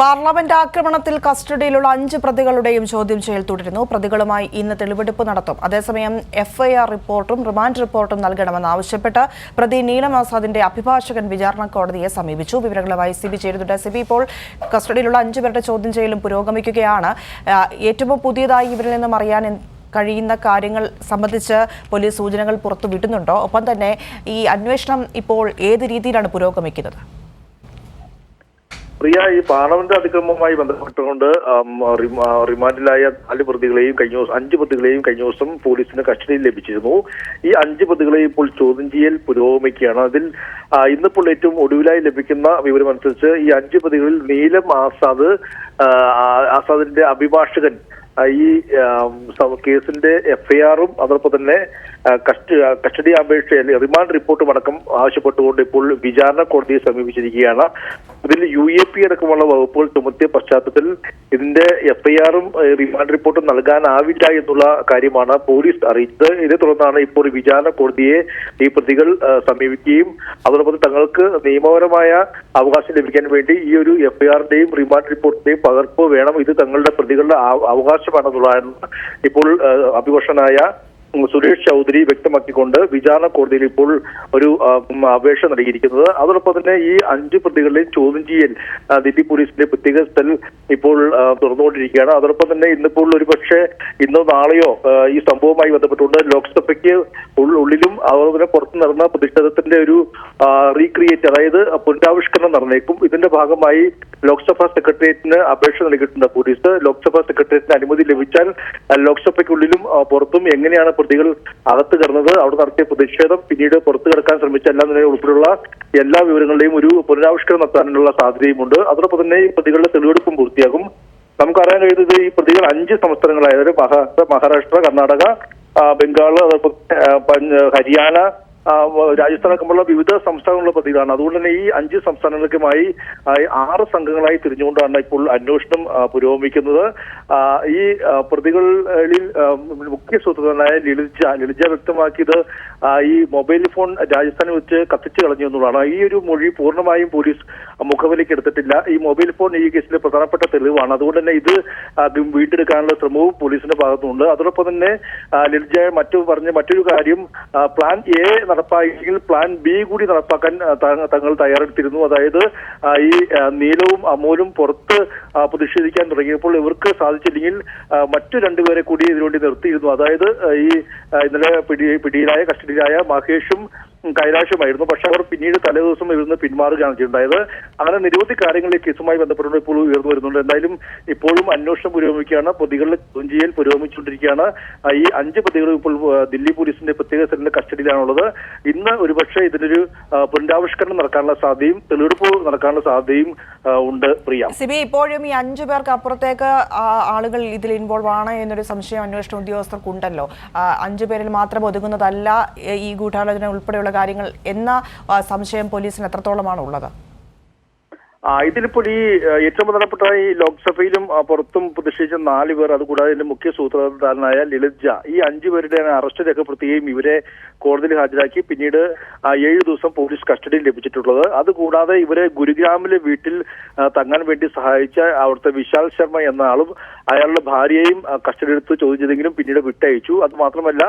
Parliament ആക്രമണത്തിൽ കസ്റ്റഡിയിലുള്ള അഞ്ച് പ്രതികളുടെയും ചോദ്യം ചെയ്യൽ തുടരുന്നു. പ്രതികളുമായി ഇന്ന് തെളിവെടുപ്പ് നടത്തും. അതേസമയം എഫ്ഐആർ റിപ്പോർട്ടും റിമാൻഡ് റിപ്പോർട്ടും നൽകണമെന്ന് ആവശ്യപ്പെട്ട് പ്രതി നീലം ആസാദിന്റെ അഭിഭാഷകൻ വിചാരണ കോടതിയെ സമീപിച്ചു. വിവരങ്ങളുമായി സി ബി ചേരുന്നുണ്ട് സിബി ഇപ്പോൾ കസ്റ്റഡിയിലുള്ള അഞ്ചു പേരുടെ ചോദ്യം ചെയ്യലും പുരോഗമിക്കുകയാണ്. ഏറ്റവും പുതിയതായി ഇവരിൽ നിന്നും അറിയാൻ കഴിയുന്ന കാര്യങ്ങൾ സംബന്ധിച്ച് പോലീസ് സൂചനകൾ പുറത്തുവിടുന്നുണ്ടോ? ഒപ്പം തന്നെ ഈ അന്വേഷണം ഇപ്പോൾ ഏത് രീതിയിലാണ് പുരോഗമിക്കുന്നത്? പ്രിയ ഈ പാർലമെന്റ് അതിക്രമവുമായി ബന്ധപ്പെട്ടുകൊണ്ട് റിമാൻഡിലായ നാല് പ്രതികളെയും കഴിഞ്ഞ ദിവസം അഞ്ച് പ്രതികളെയും കഴിഞ്ഞ ദിവസം പോലീസിന് കസ്റ്റഡിയിൽ ലഭിച്ചിരുന്നു. ഈ അഞ്ച് പ്രതികളെ ഇപ്പോൾ ചോദ്യം ചെയ്യൽ പുരോഗമിക്കുകയാണ്. അതിൽ ഇന്നിപ്പോൾ ഏറ്റവും ഒടുവിലായി ലഭിക്കുന്ന വിവരമനുസരിച്ച് ഈ അഞ്ച് പ്രതികളിൽ നീലം ആസാദ് ആസാദിന്റെ അഭിഭാഷകൻ ഈ കേസിന്റെ എഫ്ഐആറും അതോടൊപ്പം തന്നെ കസ്റ്റഡി അപേക്ഷ റിമാൻഡ് റിപ്പോർട്ടും അടക്കം ആവശ്യപ്പെട്ടുകൊണ്ട് ഇപ്പോൾ വിചാരണ കോടതിയെ സമീപിച്ചിരിക്കുകയാണ്. ഇതിൽ യു എ പി അടക്കമുള്ള വകുപ്പുകൾ ചുമത്തിയ പശ്ചാത്തലത്തിൽ ഇതിന്റെ എഫ്ഐആറും റിമാൻഡ് റിപ്പോർട്ടും നൽകാനാവില്ല എന്നുള്ള കാര്യമാണ് പോലീസ് അറിയിച്ചത്. ഇതേ തുടർന്നാണ് ഇപ്പോൾ വിചാരണ കോടതിയെ ഈ പ്രതികൾ സമീപിക്കുകയും അതോടൊപ്പം തങ്ങൾക്ക് നിയമപരമായ അവകാശം ലഭിക്കാൻ വേണ്ടി ഈ ഒരു എഫ്ഐആറിന്റെയും റിമാൻഡ് റിപ്പോർട്ടിന്റെയും പകർപ്പ് വേണം. ഇത് തങ്ങളുടെ പ്രതികളുടെ അവകാശമാണെന്നുള്ളതാണ് ഇപ്പോൾ അഭിഭാഷകനായ സുരേഷ് ചൗധരി വ്യക്തമാക്കിക്കൊണ്ട് വിചാരണ കോടതിയിൽ ഇപ്പോൾ ഒരു അപേക്ഷ നൽകിയിരിക്കുന്നത്. അതോടൊപ്പം തന്നെ ഈ അഞ്ച് പ്രതികളുടെയും ചോദ്യം ചെയ്യൽ ദില്ലി പോലീസിന്റെ പ്രത്യേക സെൽ ഇപ്പോൾ തുറന്നുകൊണ്ടിരിക്കുകയാണ്. അതോടൊപ്പം തന്നെ ഇന്നിപ്പോൾ ഒരു പക്ഷേ ഇന്നോ നാളെയോ ഈ സംഭവവുമായി ബന്ധപ്പെട്ടുകൊണ്ട് ലോക്സഭയ്ക്ക് ഉള്ളിലും അതുപോലെ തന്നെ പുറത്തു നടന്ന പ്രതിഷേധത്തിന്റെ ഒരു റീക്രിയേറ്റ് അതായത് പുനരാവിഷ്കരണം നടന്നേക്കും. ഇതിന്റെ ഭാഗമായി ലോക്സഭാ സെക്രട്ടേറിയറ്റിന് അപേക്ഷ നൽകിയിട്ടുണ്ട് പോലീസ്. ലോക്സഭാ സെക്രട്ടേറിയറ്റിന് അനുമതി ലഭിച്ചാൽ ലോക്സഭയ്ക്കുള്ളിലും പുറത്തും എങ്ങനെയാണ് പ്രതികൾ അകത്ത് കിടന്നത് അവിടെ നടത്തിയ പ്രതിഷേധം പിന്നീട് പുറത്തു കിടക്കാൻ ശ്രമിച്ച എല്ലാ നിലയിൽ ഉൾപ്പെടെയുള്ള എല്ലാ വിവരങ്ങളുടെയും ഒരു പുനരാവിഷ്കരണം നടത്താനുള്ള സാധ്യതയുമുണ്ട്. അതോടൊപ്പം തന്നെ ഈ പ്രതികളുടെ തെളിവെടുപ്പും പൂർത്തിയാകും. നമുക്കറിയാൻ കഴിയുന്നത് ഈ പ്രതികൾ അഞ്ച് സംസ്ഥാനങ്ങളായ മഹാരാഷ്ട്ര മഹാരാഷ്ട്ര കർണാടക ബംഗാൾ അതോടൊപ്പം ഹരിയാന അടക്കമുള്ള വിവിധ സംസ്ഥാനങ്ങളിലെ പ്രതികളാണ്. അതുകൊണ്ട് തന്നെ ഈ അഞ്ച് സംസ്ഥാനങ്ങൾക്കുമായി ആറ് സംഘങ്ങളായി തിരിഞ്ഞുകൊണ്ടാണ് ഇപ്പോൾ അന്വേഷണം പുരോഗമിക്കുന്നത്. ഈ പ്രതികളിൽ മുഖ്യ സൂത്രധാരനായ ലളിജ ലളിജ വ്യക്തമാക്കിയത് ഈ മൊബൈൽ ഫോൺ രാജസ്ഥാനിൽ വെച്ച് കത്തിച്ചു കളഞ്ഞു എന്നുള്ളതാണ്. ഈ ഒരു മൊഴി പൂർണമായും പോലീസ് മുഖവിലേക്ക് എടുത്തിട്ടില്ല. ഈ മൊബൈൽ ഫോൺ ഈ കേസിലെ പ്രധാനപ്പെട്ട തെളിവാണ്. അതുകൊണ്ട് തന്നെ ഇത് വീണ്ടെടുക്കാനുള്ള ശ്രമവും പോലീസിന്റെ ഭാഗത്തുനിന്നുണ്ട് അതോടൊപ്പം തന്നെ ലളിജ മറ്റു പറഞ്ഞ മറ്റൊരു കാര്യം പ്ലാൻ എ നടപ്പാക്കിയെങ്കിൽ പ്ലാൻ ബി കൂടി നടപ്പാക്കാൻ തങ്ങൾ തയ്യാറെടുത്തിരുന്നു. അതായത് ഈ നീലവും അമൂലും പുറത്ത് പ്രതിഷേധിക്കാൻ തുടങ്ങിയപ്പോൾ ഇവർക്ക് സാധിച്ചില്ലെങ്കിൽ മറ്റു രണ്ടുപേരെ കൂടി ഇതിനുവേണ്ടി നിർത്തിയിരുന്നു. അതായത് ഈ ഇന്നലെ പിടി പിടിയിലായ കസ്റ്റഡിയിലായ മഹേഷും കൈലാഷുമായിരുന്നു. പക്ഷെ അവർ പിന്നീട് തലേദിവസം ഇരുന്ന് പിന്മാറുകയാണ് ചെയ്തിട്ടുണ്ടായത്. അങ്ങനെ നിരവധി കാര്യങ്ങൾ ഈ കേസുമായി ബന്ധപ്പെട്ടുകൊണ്ട് ഇപ്പോൾ ഉയർന്നു വരുന്നുണ്ട്. എന്തായാലും ഇപ്പോഴും അന്വേഷണം പുരോഗമിക്കുകയാണ്. പ്രതികളുടെ ചോദ്യം ചെയ്യൽ പുരോഗമിച്ചുകൊണ്ടിരിക്കുകയാണ്. ഈ അഞ്ച് പ്രതികൾ ഇപ്പോൾ ദില്ലി പോലീസിന്റെ പ്രത്യേക സെല്ലിന്റെ കസ്റ്റഡിയിലാണുള്ളത്. ഇന്ന് ഒരുപക്ഷെ ഇതിനൊരു പുനരാവിഷ്കരണം നടക്കാനുള്ള സാധ്യതയും തെളിവെടുപ്പ് നടക്കാനുള്ള സാധ്യതയും ഉണ്ട് പ്രിയ. സിബി ഇപ്പോഴും ഈ അഞ്ചു പേർക്ക് അപ്പുറത്തേക്ക് ആളുകൾ ഇതിൽ ഇൻവോൾവ് ആണ് എന്നൊരു സംശയം അന്വേഷണ ഉദ്യോഗസ്ഥർക്കുണ്ടല്ലോ. അഞ്ചു പേരിൽ മാത്രം ഒതുങ്ങുന്നതല്ല ഈ ഗൂഢാലോചന ഉൾപ്പെടെയുള്ള കാര്യങ്ങൾ എന്ന സംശയം പോലീസിന് എത്രത്തോളമാണ് ഉള്ളത്? ഇതിലിപ്പോൾ ഈ ഏറ്റവും പ്രധാനപ്പെട്ട ഈ ലോക്സഭയിലും പുറത്തും പ്രതിഷേധിച്ച നാല് പേർ അതുകൂടാതെ ഇതിന്റെ മുഖ്യ സൂത്രധാരനായ ലളിത് ജാ ഈ അഞ്ചു പേരുടെ അറസ്റ്റ് രേഖപ്പെടുത്തുകയും ഇവരെ കോടതിയിൽ ഹാജരാക്കി പിന്നീട് ഏഴു ദിവസം പോലീസ് കസ്റ്റഡിയിൽ ലഭിച്ചിട്ടുള്ളത്. അതുകൂടാതെ ഇവരെ ഗുരുഗ്രാമിലെ വീട്ടിൽ തങ്ങാൻ വേണ്ടി സഹായിച്ച അവിടുത്തെ വിശാൽ ശർമ്മ എന്ന ആളും അയാളുടെ ഭാര്യയെയും ചോദ്യം ചെയ്തെങ്കിലും പിന്നീട് വിട്ടയച്ചു. അത് മാത്രമല്ല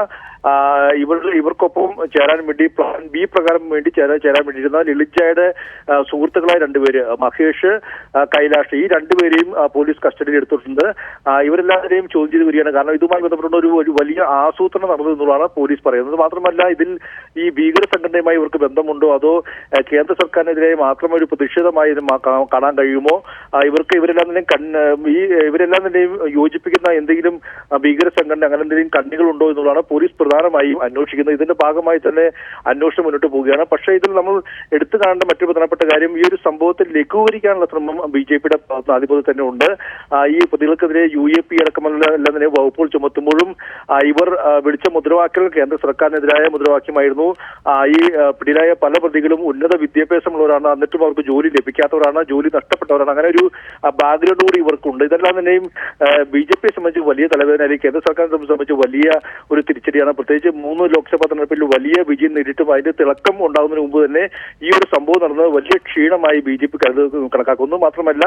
ഇവർ ഇവർക്കൊപ്പം ചേരാൻ വേണ്ടി പ്ലാൻ ബി പ്രകാരം വേണ്ടി ചേരാൻ ചേരാൻ വേണ്ടിയിരുന്ന ലളിജയുടെ സുഹൃത്തുക്കളായ രണ്ടുപേര് മഹേഷ് കൈലാഷ് ഈ രണ്ടുപേരെയും പോലീസ് കസ്റ്റഡിയിൽ എടുത്തിട്ടുണ്ട്. ഇവരെല്ലാവരെയും ചോദ്യം ചെയ്ത് വരികയാണ്. കാരണം ഇതുമായി ബന്ധപ്പെട്ടുള്ള ഒരു ഒരു വലിയ ആസൂത്രണം നടന്നു എന്നുള്ളതാണ് പോലീസ് പറയുന്നത്. മാത്രമല്ല ഇതിൽ ഈ ഭീകര സംഘടനയുമായി ഇവർക്ക് ബന്ധമുണ്ടോ? അതോ കേന്ദ്ര സർക്കാരിനെതിരെ മാത്രം ഒരു പ്രതിഷേധമായി കാണാൻ കഴിയുമോ? ഇവർക്ക് ഇവരെല്ലാം തന്നെയും ഈ ഇവരെല്ലാം തന്നെയും യോജിപ്പിക്കുന്ന എന്തെങ്കിലും ഭീകര സംഘടന അങ്ങനെ എന്തെങ്കിലും കണ്ണികളുണ്ടോ എന്നുള്ളതാണ് പോലീസ് പ്രധാനമായും അന്വേഷിക്കുന്നത്. ഇതിന്റെ ഭാഗമായി തന്നെ അന്വേഷണം മുന്നോട്ട് പോവുകയാണ്. പക്ഷേ ഇതിൽ നമ്മൾ എടുത്തു കാണേണ്ട മറ്റൊരു പ്രധാനപ്പെട്ട കാര്യം ഈ ഒരു സംഭവത്തിൽ ലഘൂകരിക്കാനുള്ള ശ്രമം ബി ജെ പിയുടെ ആധിപത്യം തന്നെ ഉണ്ട്. ഈ പ്രതികൾക്കെതിരെ യു എ പി അടക്കമുള്ള എല്ലാം തന്നെ വകുപ്പുകൾ ചുമത്തുമ്പോഴും ഇവർ വിളിച്ച മുദ്രാവാക്യങ്ങൾ കേന്ദ്ര സർക്കാരിനെതിരായ മുദ്രാവാക്യമായിരുന്നു. ഈ പിടിയിലായ പല പ്രതികളും ഉന്നത വിദ്യാഭ്യാസമുള്ളവരാണ്. എന്നിട്ടും അവർക്ക് ജോലി ലഭിക്കാത്തവരാണ് ജോലി നഷ്ടപ്പെട്ടവരാണ്. അങ്ങനെ ഒരു ബാക്ക്ഗ്രൗണ്ട് കൂടി ഇവർക്കുണ്ട്. ഇതെല്ലാം തന്നെയും ബി ജെ പിയെ സംബന്ധിച്ച് വലിയ തലവേദന അല്ലെങ്കിൽ കേന്ദ്ര സർക്കാരിനെ സംബന്ധിച്ച് വലിയ ഒരു തിരിച്ചടിയാണ്. പ്രത്യേകിച്ച് മൂന്ന് ലോക്സഭാ തെരഞ്ഞെടുപ്പിൽ വലിയ വിജയം നേരിട്ടും അതിന്റെ തിളക്കം ഉണ്ടാകുന്നതിന് മുമ്പ് തന്നെ ഈ ഒരു സംഭവം നടന്നത് വലിയ ക്ഷീണമായി ബി ജെ പി കണക്കാക്കുന്നു. മാത്രമല്ല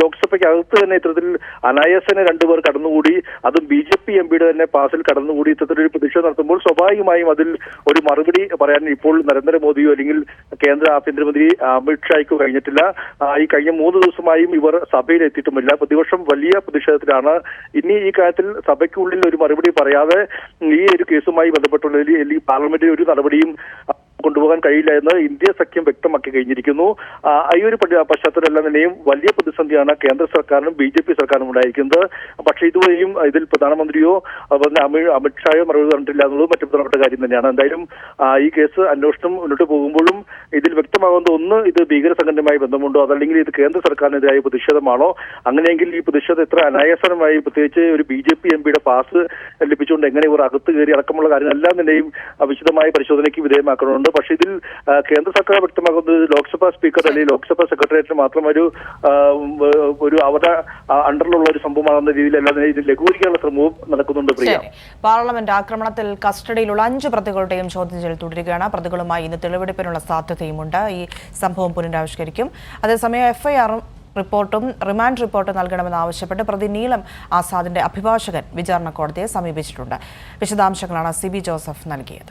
ലോക്സഭയ്ക്കകത്ത് തന്നെ ഇത്തരത്തിൽ അനായാസനെ രണ്ടുപേർ കടന്നുകൂടി അതും ബി ജെ പി എം പിയുടെ തന്നെ പാസിൽ കടന്നുകൂടി ഇത്തരത്തിലൊരു പ്രതിഷേധം നടത്തുമ്പോൾ സ്വാഭാവികമായും അതിൽ ഒരു മറുപടി പറയാൻ ഇപ്പോൾ നരേന്ദ്രമോദിയോ അല്ലെങ്കിൽ കേന്ദ്ര ആഭ്യന്തരമന്ത്രി അമിത്ഷായ്ക്കോ കഴിഞ്ഞിട്ടില്ല. ഈ കഴിഞ്ഞ മൂന്ന് ദിവസമായും ഇവർ സഭയിൽ എത്തിയിട്ടുമില്ല പ്രതിപക്ഷം വലിയ പ്രതിഷേധത്തിലാണ് ഇനി ഈ കാര്യത്തിൽ സഭയ്ക്കുള്ളിൽ ഒരു മറുപടി പറയാതെ ഈ ഒരു കേസുമായി ബന്ധപ്പെട്ടുള്ള ഈ പാർലമെന്റിൽ ഒരു നടപടിയും കൊണ്ടുപോകാൻ കഴിയില്ല എന്ന് ഇന്ത്യ സഖ്യം വ്യക്തമാക്കി കഴിഞ്ഞിരിക്കുന്നു. ഈ ഒരു പശ്ച- പശ്ചാത്തലമെല്ലാം തന്നെയും വലിയ പ്രതിസന്ധിയാണ് കേന്ദ്ര സർക്കാരിനും ബി ജെ പി സർക്കാരിനും ഉണ്ടായിരിക്കുന്നത്. പക്ഷേ ഇതുവരെയും ഇതിൽ പ്രധാനമന്ത്രിയോ അമിത് അമിത്ഷായോ മറുപടി പറഞ്ഞിട്ടില്ല എന്നുള്ളത് മറ്റു പ്രധാനപ്പെട്ട കാര്യം തന്നെയാണ്. എന്തായാലും ഈ കേസ് അന്വേഷണം മുന്നോട്ട് പോകുമ്പോഴും ഇതിൽ വ്യക്തമാകുന്നത് ഒന്ന് ഇത് ഭീകര സംഘടനയുമായി ബന്ധമുണ്ടോ? അതല്ലെങ്കിൽ ഇത് കേന്ദ്ര സർക്കാരിനെതിരായ പ്രതിഷേധമാണോ? അങ്ങനെയെങ്കിൽ ഈ പ്രതിഷേധം എത്ര അനായാസനമായി പ്രത്യേകിച്ച് ഒരു ബി ജെ പി എം പിയുടെ പാസ് ലഭിച്ചുകൊണ്ട് എങ്ങനെ ഇവർ അകത്ത് കയറി അടക്കമുള്ള കാര്യങ്ങളെല്ലാം തന്നെയും വിശദമായ പരിശോധനയ്ക്ക് വിധേയമാക്കണമുണ്ട് പക്ഷേ ഇതിൽ കേന്ദ്ര സർക്കാർ വ്യക്തമാക്കുന്നത് ലോക്സഭാ സ്പീക്കർ അല്ലെങ്കിൽ ലോക്സഭാ സെക്രട്ടേറിയറ്റിന് മാത്രം ഒരു ഒരു അവരുടെ അണ്ടറിലുള്ള ഒരു സംഭവമാണെന്ന രീതിയിൽ അല്ലാതെ ഇത് ലഘൂകരിക്കാനുള്ള ശ്രമവും നടക്കുന്നുണ്ട് പ്രിയ. പാർലമെന്റ് ആക്രമണത്തിൽ കസ്റ്റഡിയിലുള്ള അഞ്ച് പ്രതികളുടെയും ചോദ്യം ചെയ്യൽ തുടരുകയാണ്. പ്രതികളുമായി ഇന്ന് തെളിവെടുപ്പിനുള്ള സാധ്യതയുമുണ്ട്. ഈ സംഭവം പുനരാവിഷ്കരിക്കും. അതേസമയം എഫ്ഐആറും റിപ്പോർട്ടും റിമാൻഡ് റിപ്പോർട്ടും നൽകണമെന്നാവശ്യപ്പെട്ട് പ്രതി നീളം ആസാദിന്റെ അഭിഭാഷകൻ വിചാരണ കോടതിയെ സമീപിച്ചിട്ടുണ്ട്. വിശദാംശങ്ങളാണ് സി ബി ജോസഫ് നൽകിയത്.